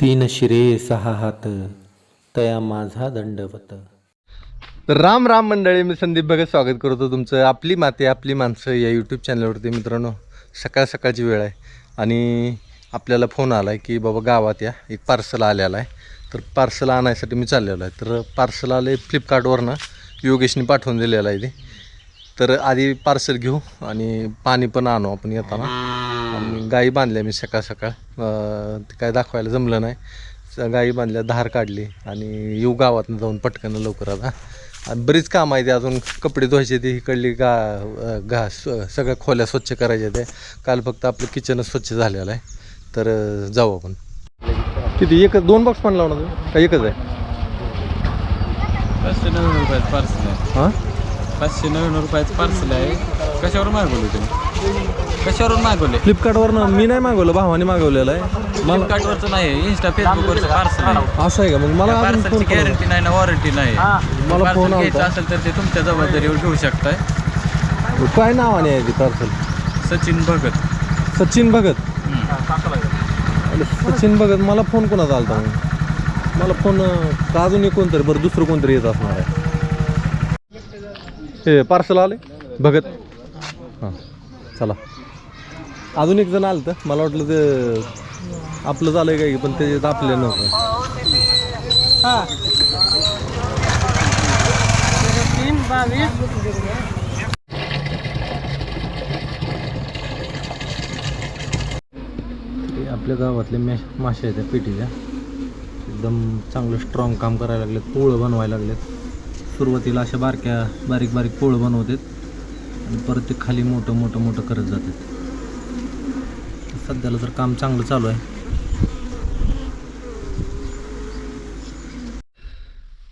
तीन शिरे सहा हात तया माझा दंडवत. तर राम राम मंडळी मी संदीप भगत स्वागत करतो तुमचं आपली माती आपली माणसं या यूट्यूब चॅनलवरती मित्रांनो सकाळ सकाळची वेळ आहे आणि आपल्याला फोन आला आहे की बाबा गावात या एक पार्सल आलेला आहे. तर पार्सल आणायसाठी मी चाललेलो आहे. तर पार्सल आलं आहे फ्लिपकार्टवरनं योगेशने पाठवून दिलेलं आहे ते. तर आधी पार्सल घेऊ आणि पाणी पण आणू आपण येताना. आणि गाई बांधल्या मी सकाळ सकाळ. काय दाखवायला जमलं नाही. गाई बांधल्या धार काढली आणि येऊ गावातनं जाऊन पटकन लवकर आता. आणि बरीच काम आहे ते अजून कपडे धुवायचे ते इकडली गा घा सगळ्या खोल्या स्वच्छ करायच्या ते काल फक्त आपलं किचनच स्वच्छ झालेलं आहे. तर जाऊ आपण. किती एक दोन बॉक्स पण लावणार तुम्ही? का एकच आहे? पाचशे नव्याण्णव रुपयाचं पार्सल आहे. हां? पाचशे नव्याण्णव रुपयाचं पार्सल आहे. कशावर मागवले तुम्ही? कशावरून मागवले? फ्लिपकार्टवरनं मी नाही मागवलं भावाने मागवलेलं आहे. मला फ्लिपकार्टवरचं नाही इंस्टा फेसबुकवरचं पार्सल आहे असं आहे का? मग मला अजून पार्सलची करा. गॅरंटी नाही ना वॉरंटी नाही. मला पार्सल फोन घ्यायचं आलता. असेल तर ते तुमच्या जबाबदारीवर घेऊ शकताय. काय नावाने आहे ती पार्सल सचिन भगत. सचिन भगत? अरे सचिन भगत मला फोन कोणाचा आलता मग? मला फोन अं, का अजून एक कोणतरी बरं दुसरं कोणतरी येत असणार आहे. हे पार्सल आले? भगत. हां चला. अजून एक जण आलं तर मला वाटलं ते आपलं झालं काय पण ते आपलं नव्हतं. ते आपल्या गावातले मॅ मासे आहेत त्या पेटीच्या. एकदम चांगलं स्ट्रॉंग काम करायला लागलेत पोळं बनवायला लागलेत. सुरुवातीला अशा बारक्या बारीक बारीक पोळं बनवतात. आणि परत ते खाली मोठं मोठं मोठं करत जातात. सध्याला तर काम चांगलं चालू आहे.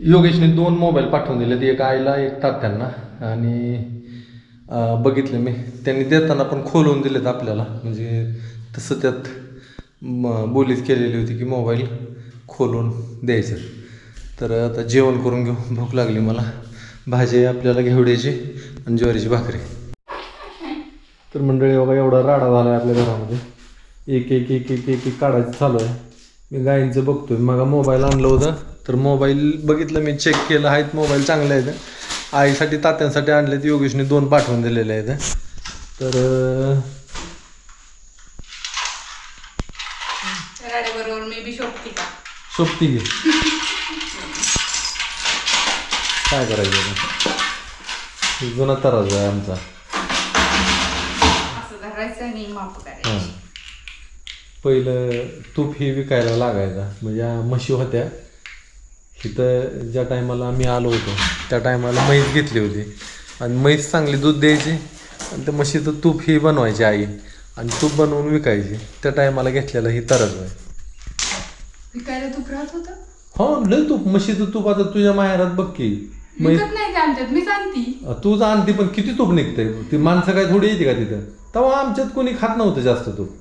योगेशने दोन मोबाईल पाठवून दिलेत. एक आईला एक तात्यांना. आणि बघितलं मी. त्यांनी देताना पण खोलवून दिलेत आपल्याला. म्हणजे तसं त्यात बोलीत केलेली होती की मोबाईल खोलून द्यायचं. तर आता जेवण करून घेऊ. भूक लागली मला. भाजी आपल्याला घेवड्याची आणि ज्वारीची भाकरी. तर मंडळी बघा एवढा राडा झाला आहे आपल्या घरामध्ये. एक एक एक एक एक एक काढायचं चालू आहे. मी गायींचं बघतोय. मग मोबाईल आणलं होतं. तर मोबाईल बघितलं मी चेक केलं. आहेत मोबाईल चांगले आहेत. आईसाठी तात्यांसाठी आणलेत. योगेशने दोन पाठवून दिलेले आहेत. तर सोबती घे काय करायचं? जुना तराजू आहे आमचा असं धरायचं आणि माप करायचं हां पहिलं तूप ही विकायला लागायचा. म्हणजे म्हशी होत्या इथं ज्या टायमाला आम्ही आलो होतो त्या टायमाला म्हैस घेतली होती. आणि म्हैस चांगली दूध द्यायची आणि त्या म्हशीचं तूप ही बनवायची आई. आणि तूप बनवून विकायची. त्या टायमाला घेतलेलं ही तरच आहे विकायला तूप राहत होतं? हो लय तूप. म्हशीचं तूप आता तुझ्या माहेरात बघ की. म्हैस विकत नाही ते आमच्यात मी सांगती तू आणते पण किती तूप निघतंय? ती माणसं काय थोडी येते का तिथं? तेव्हा आमच्यात कोणी खात नव्हतं जास्त तूप.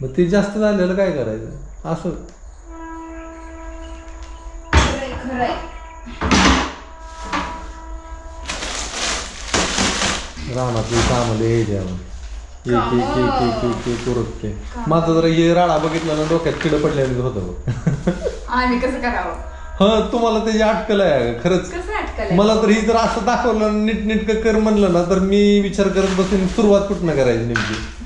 मग ते जास्त झालेलं काय करायचं? असं. रानातली कामाला यायचे आपण एक एक एक एक एक एक उरकते माझं जरा हे राडा बघितला ना डोक्यात किड पडल्याने होतं आम्ही कसं करावं? हा तुम्हाला त्याची अटकल आहे खरंच. कसं अटकलं मला तर ही जर असं दाखवलं नीट नीट कर म्हणलं ना तर मी विचार करत बसून सुरुवात कुठनं करायची नेमकी?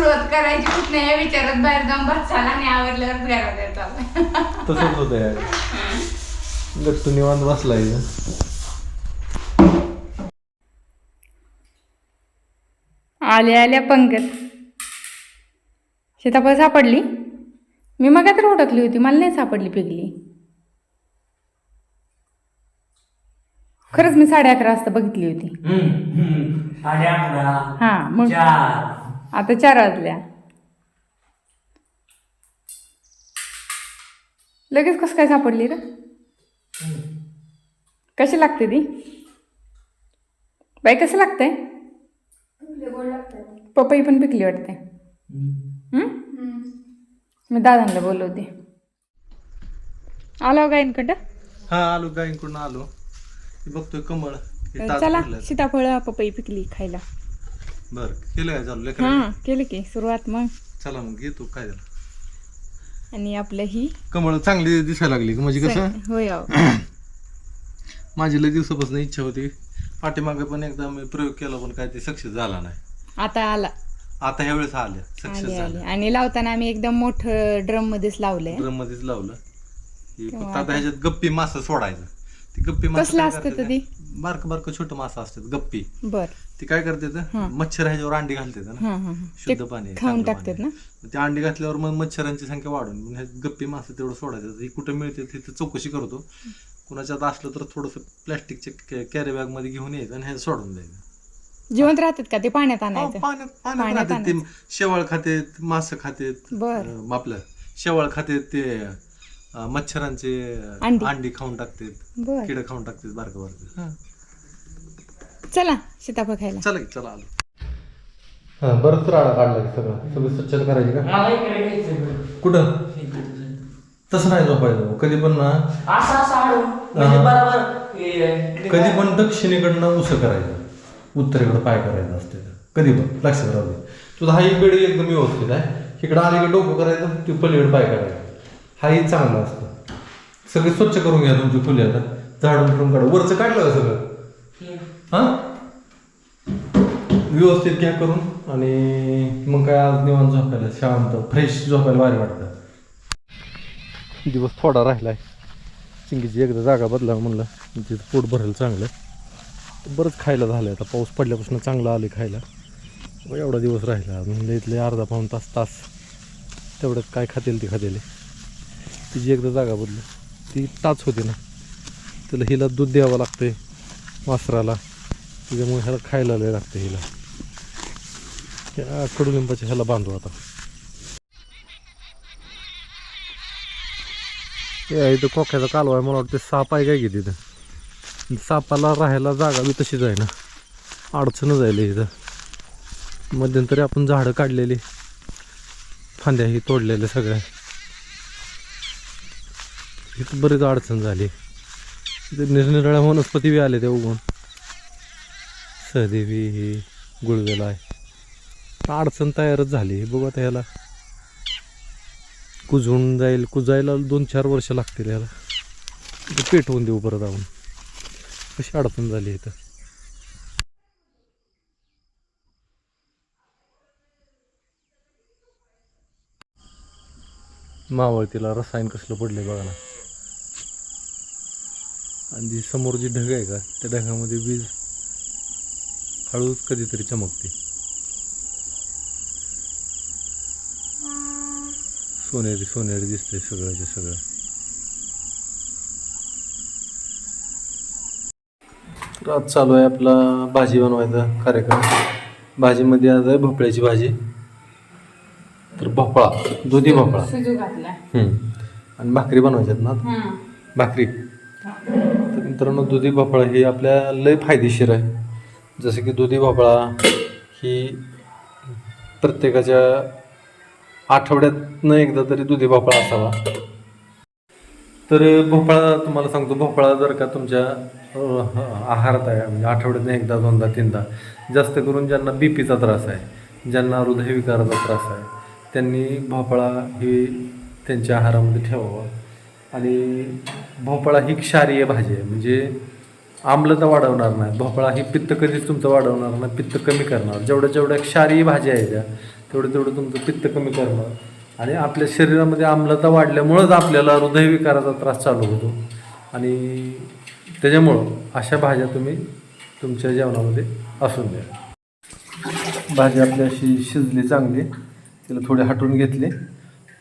सुरुवात करायची कुठ नाही विचारत बाहेर जाऊन बस झाला आणि आवडल्यावर घरात येतात तसंच होतं यार. गट्टू निवांत बसलाय. आल्या आल्या पंगत. सीताफळ सापडली? मी मग तर ओळखली होती मला नाही सापडली पिकली खरंच मी साडे अकरा वाजता बघितली होती. साडे अकरा हां मग चार. आता चार वाजल्या. लगेच कसं काय सापडली रे? कशी लागते ती? बाई कसं लागतंय? पपई पण पिकली वाटते? मी दादांना बोलवते. आलो गायनकडं हा आलो गायीकडून आलो. बघतोय कमळ. चला. सीताफळ पपई पिकली खायला. बरं केलं काय चालू लेकरं हां केली की सुरुवात मग. चला मग घेतो काय झालं? आणि आपलं ही कमळ चांगली दिसायला लागली म्हणजे कसं? होय अहो. माझी लई दिवसापासून इच्छा होती. पाठीमागे पण एकदा मी प्रयोग केला पण काय ते सक्सेस झाला नाही. आता आला. आता ह्या वेळेस आल्या सक्सेस आले आले झालं आणि लावताना आम्ही एकदम मोठं ड्रम मध्येच लावलंय. ड्रम मध्येच लावलं की फक्त आता ह्याच्यात गप्पी मासा सोडायचं. ती गप्पी कसलं काय असतं करतात ते? बारक बारक छोटं मासा असतात गप्पी. बर. ती काय करतात मच्छर ह्याच्यावर अंडी घालतात ना. हा हा हा. शुद्ध पाणी आहे, खाऊन चांगलं टाकतात पाणी ना? आहे. ते अंडी घातल्यावर मग मच्छरांची संख्या वाढून मग गप्पी मासे तेवढं सोडायचं. हे कुठं मिळते तिथं चौकशी करतो. कुणाच्यात असलं तर थोडंसं प्लॅस्टिकच्या कॅरी बॅगमध्ये घेऊन यायचं आणि हे सोडून द्यायचं. जिवंत राहतात का? ते पाण्यात हो, आणायचं. पाण्यात पाण्यात पाण्यात राहतात ते. शेवाळ खातेत मासे खातेत बर. अं, आपलं. शेवाळ खातेत ते अं, मच्छरांचे अंडी. अंडी खाऊन टाकतात बर. किडं खाऊन टाकतात बारकं बारकं. चला सीताफळ खायला. चला की चला आलो. हा बरंच राडा काढला की सगळं. सगळं स्वच्छ करायची का? मला इकडे घ्यायचं कुठं? तसं नाही झोपायचं कधी पण ना. असं असं आडून म्हणजे बरोबर हे- कधी पण दक्षिणेकडनं उसं करायचं. उत्तरेकडं पाय करायचं असते कधी पण. लक्षात राहू दे. तुझा हा एक बेड एकदम व्यवस्थित आहे. इकडं आलीकडे डोकं करायचं ते पलीकडे पाय करायचं. हाही चांगलं असतं. सगळे स्वच्छ करून घ्या तुमची फुले आता. झाडून फिरून काढा. वरचं काढलं का सगळं? हा? व्यवस्थित घ्या करून आणि मग काय आज निवांत झोपायला शांत फ्रेश झोपायला भारी वाटतं. दिवस थोडा राहिलाय. चिंगीची एकदा जागा बदला म्हणलं. तिथं पोट भरेल चांगलं. बरंच खायला झालं आता. पाऊस पडल्यापासून चांगलं आले खायला. एवढा दिवस राहिला. म्हणजे इथले अर्धा पाऊण तास तास. तेवढ्यात काय खातील ते खातील. तिची एकदा जागा बदलू. ती टाच होती ना. त्याला हिला दूध द्यावं लागतंय वासराला. त्याच्यामुळे ह्याला खायला लय लागतं हिला. त्या कडुलिंबाच्या ह्याला बांधू आता. इथं कोक्याचा कालवा आहे मला वाटतं साप आहे काय की तिथं. सापाला राहायला जागा बी तशीच आहे ना. अडचणच जायला इथं. मध्यंतरी आपण झाडं काढलेली. फांद्या ही तोडलेल्या सगळ्या. इथं बरीच अडचण झाली. इथं निरनिराळ्या वनस्पती बी आले ते उगवून. सहदेवी ही गुळवेला आहे. अडचण तयारच झाली. बघू आता ह्याला कुजून जाईल. कुजायला दोन चार वर्ष लागतील ह्याला. इथं पेटवून देऊ परत आपण. कशी अडचण झाली इथं. मावळतीला रसायन कसलं पडले बघा ना. आणि जी समोर जी ढग आहे का त्या ढगामध्ये वीज हळूच कधीतरी चमकते. सोनेरी सोनेरी दिसतंय सगळं सगळं. तर आज चालू आहे आपला भाजी बनवायचा कार्यक्रम. भाजीमध्ये आज आहे भोपळ्याची भाजी. तर भोपळा दुधी भोपळा. सुजू घातला हम्म. आणि भाकरी बनवायच्यात ना? भाकरी. मित्रांनो दुधी भोपळा ही आपल्या लय फायदेशीर आहे. जसं की दुधी भोपळा ही प्रत्येकाच्या आठवड्यातनं एकदा तरी दुधी भोपळा असावा. तर भोपळा तुम्हाला सांगतो भोपळा जर का तुमच्या आहारात आहे म्हणजे आठवड्यातनं एकदा दोनदा तीनदा जास्त करून ज्यांना बी पीचा त्रास आहे ज्यांना हृदयविकाराचा त्रास आहे त्यांनी भोपळा ही त्यांच्या आहारामध्ये ठेवावा. आणि भोपळा ही क्षारीय भाजी आहे. म्हणजे आम्लता वाढवणार नाही. भोपळा ही पित्त कधीच तुमचं वाढवणार नाही पित्त कमी करणार. जेवढ्या जेवढ्या क्षारीय भाज्या आहेत त्या तेवढं तेवढं तुमचं पित्त कमी करणार. आणि आपल्या शरीरामध्ये आम्लता वाढल्यामुळंच आपल्याला हृदयविकाराचा त्रास चालू होतो. आणि त्याच्यामुळं अशा भाज्या तुम्ही तुमच्या जेवणामध्ये असून द्या. भाजी आपली अशी शिजली चांगली तिला थोडी हटवून घेतली.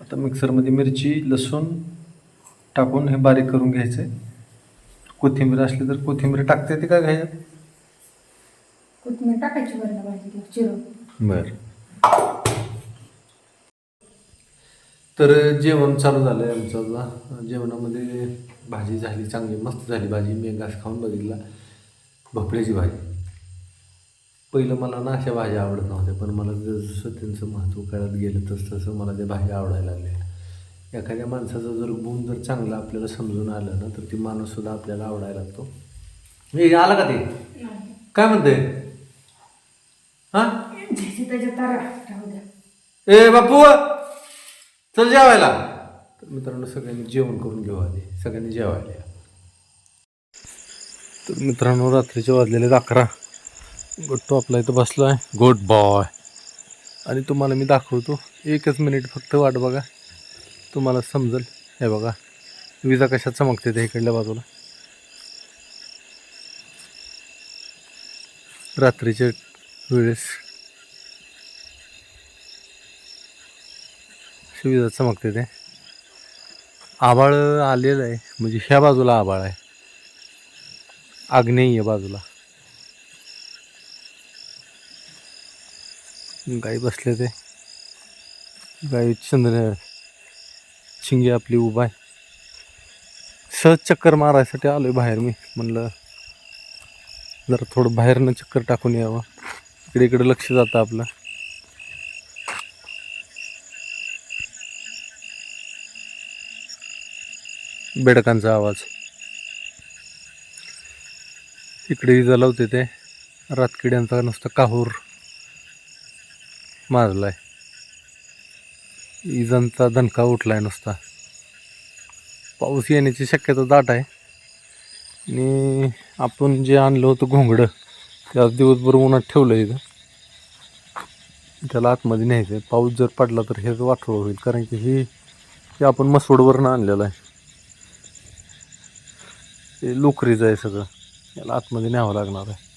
आता मिक्सरमध्ये मिरची लसूण टाकून हे बारीक करून घ्यायचं. आहे कोथिंबीर असली तर कोथिंबीर टाकते ती काय घ्यायच्यात कोथिंबीर टाकायची बरं चिरून. बर. तर जेवण चालू झालं आहे आमचं आता. जेवणामध्ये भाजी झाली चांगली मस्त झाली भाजी. मी घास खाऊन बघितला भोपळ्याची भाजी. पहिलं मला ना अशा भाज्या आवडत नव्हत्या पण मला जसं त्यांचं महत्त्व कळत गेलं तसं तसं मला त्या भाज्या आवडायला लागल्या. एखाद्या माणसाचा जर गुण जर चांगला आपल्याला समजून आलं ना तर ती माणूससुद्धा आपल्याला आवडायला लागतो. हे आला का ते? काय म्हणते हां? ए बापू! चल जेवायला. तर मित्रांनो सगळ्यांनी जेवण करून घेऊ आधी. सगळ्यांनी जेवायला. तर मित्रांनो रात्रीचे वाजलेले अकरा. गोट्टू आपला इथं बसलो आहे गुड बॉय आणि तुम्हाला मी दाखवतो. एकच मिनिट फक्त वाट बघा. तुम्हाला समजेल. हे बघा विजा कशात चमकते ते इकडल्या बाजूला. रात्रीच्या वेळेस सुविधा विजा चमकते ते आभाळ आलेलं आहे म्हणजे ह्या बाजूला आभाळ आहे. आग्नेय बाजूला. गाई बसले ते गाई चंद्र शिंगे आपली उभा आहे. सहज चक्कर मारायसाठी आलो आहे बाहेर मी. म्हणलं जरा थोडं बाहेरनं चक्कर टाकून यावं. इकडे इकडे लक्ष जातं आपलं. बेडकांचा आवाज. इकडे जलवते ते. रातकिड्यांचा नुसतं काहूर माजलाय. इजांचा दणका उठला आहे नुसता. पाऊस येण्याची शक्यता दाट आहे. आणि आपण जे आणलं होतं घोंगडं ते आज दिवसभर उन्हात ठेवलं इथं. त्याला आतमध्ये न्यायचं आहे पाऊस जर पडला तर हेच वाठोळ होईल कारण की ही हे आपण मसवडवरनं आणलेलं आहे. ते लोकरीचं आहे सगळं. याला आतमध्ये न्यावं लागणार आहे.